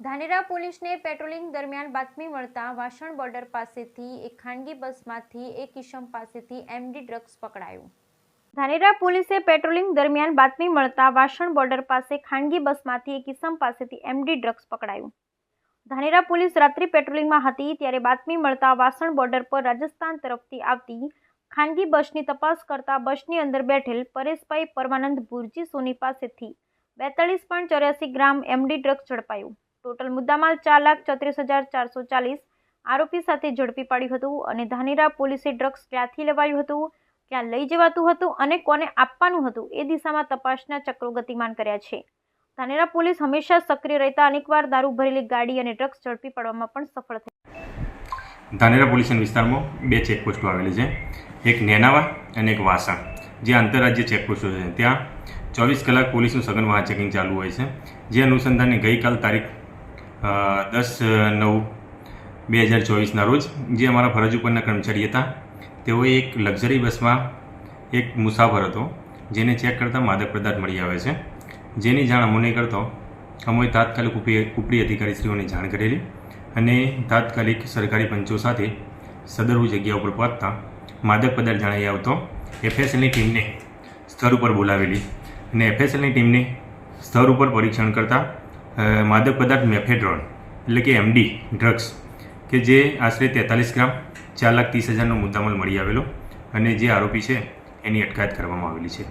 ધાનેરા પોલીસને પેટ્રોલિંગ દરમિયાન બાતમી મળતા વાસણ બોર્ડર પાસેથી, એક ખાનગી બસમાંથી એક ઇસમ પાસેથી એમડી ડ્રગ્સ પકડાયું. ધાનેરા પોલીસે પેટ્રોલિંગ દરમિયાન બાતમી મળતા વાસણ બોર્ડર પાસે ખાનગી બસમાંથી એક ઇસમ પાસેથી એમડી ડ્રગ્સ પકડાયું. ધાનેરા પોલીસ રાત્રિ પેટ્રોલિંગમાં હતી ત્યારે બાતમી મળતા વાસણ બોર્ડર પર રાજસ્થાન તરફથી આવતી ખાનગી બસની તપાસ કરતા બસની અંદર બેઠેલ પરેશભાઈ પરમાનંદ ભુરજી સોની પાસેથી બેતાળીસ પોઈન્ટ ચોર્યાસી ગ્રામ એમડી ડ્રગ્સ ઝડપાયું. ટોટલ મુદ્દામાલ ચાર લાખ ચોત્રીસ હજાર ચારસો ચાલીસ આરોપી સાથે ઝડપી પાડ્યું હતું અને ધાનેરા પોલીસે ડ્રગ્સ ક્યાંથી લેવાયું હતું, ક્યાં લઈ જવાતું હતું અને કોને આપવાનું હતું એ દિશામાં તપાસના ચક્રો ગતિમાન કર્યા છે. ધાનેરા પોલીસ હંમેશા સક્રિય રહેતા અનેકવાર દારૂ ભરેલી ગાડી અને ડ્રગ્સ ઝડપી પાડવામાં પણ સફળ થઈ ધાનેરા પોલીસ વિસ્તારમાં બે ચેકપોસ્ટો આવેલી છે, એક નેનાવા અને એક વાસણ, જે આંતરરાજ્ય ચેકપોસ્ટો છે. ત્યાં ચોવીસ કલાક પોલીસનું સઘન વાહન ચેકિંગ ચાલુ હોય છે, જે અનુસંધાને ગઈકાલ તારીખ દસ, નવ, બે હજાર ચોવીસના રોજ જે અમારા ફરજ ઉપરના કર્મચારી હતા, તેઓએ એક લક્ઝરી બસમાં એક મુસાફર હતો, જેને ચેક કરતાં માદક પદાર્થ મળી આવે છે. જેની જાણ અમોને કરતો, અમોએ તાત્કાલિક ઉપરી અધિકારીશ્રીઓને જાણ કરેલી અને તાત્કાલિક સરકારી પંચો સાથે સદરુ જગ્યા ઉપર પહોંચતા માદક પદાર્થ જણાઈ આવતો એફએસએલની ટીમને સ્થળ ઉપર બોલાવેલી અને એફએસએલની ટીમને સ્થળ ઉપર પરીક્ષણ કરતાં માદક પદાર્થ મેફેડ્રોન, એટલે કે એમડી, ડ્રગ્સ, કે જે આશરે તેતાલીસ ગ્રામ ચાર લાખ ત્રીસ હજારનો મુદ્દામાલ મળી આવેલો અને જે આરોપી છે, એની અટકાયત કરવામાં આવેલી છે.